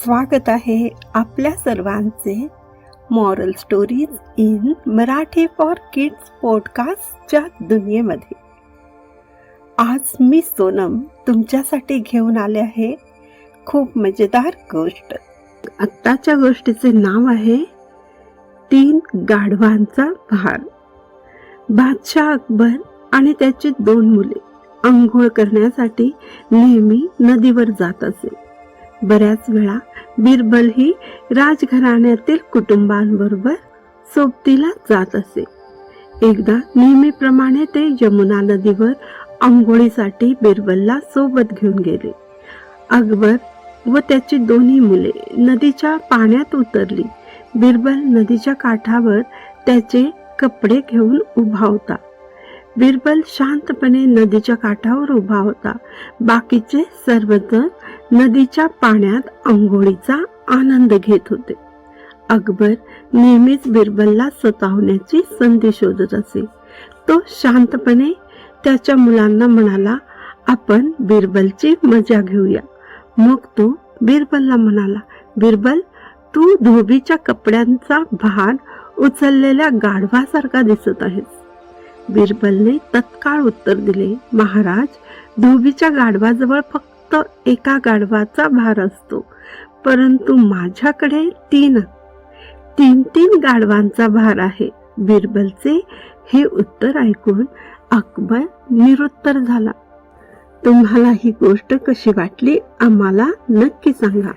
स्वागत आहे आपल्या सर्वांचे moral stories in Marathi for kids पॉडकास्टच्या दुनियेमध्ये. आज मी सोनम तुमच्यासाठी घेऊन आले आहे खूप मजेदार गोष्ट. आत्ताच्या गोष्टीचे नाव आहे तीन गाढवांचा भार. बादशाह अकबर आणि त्याची दोन मुले आंघोळ करण्यासाठी नेहमी नदीवर जात असे. बऱ्याच वेळा बिरबल ही राजघराण्यातील कुटुंबांबरोबर सोबतीला जात असे. एकदा नेहमीप्रमाणे ते यमुना नदीवर आंघोळीसाठी बिरबलला सोबत घेऊन गेले. अकबर व त्याची दोन्ही मुले नदीच्या पाण्यात उतरली. बिरबल नदीच्या काठावर त्याचे कपडे घेऊन उभा होता. बिरबल शांतपणे नदीच्या काठावर उभा होता. बाकीचे सर्वजण नदीच्या पाण्यात आंघोळीचा आनंद घेत होते. अकबर नेहमीच बिरबलला सतावण्याची संधी शोधत असे. तो शांतपणे त्याच्या मुलांना म्हणाला आपण बिरबलची मजा घेऊया. मग तो बिरबलला म्हणाला बिरबल तू धोबीच्या कपड्यांचा भार उचललेल्या गाढवासारखा दिसत आहेस. बिरबलने तत्काळ उत्तर दिले महाराज धोबीच्या गाढवाजवळ फक्त फक्त एका गाढवाचा भार असतो. परंतु माझ्याकडे तीन. तीन तीन गाढवांचा भार आहे. बिरबलचे हे उत्तर ऐकून अकबर निरुत्तर झाला. तुम्हाला ही गोष्ट कशी वाटली आम्हाला नक्की सांगा.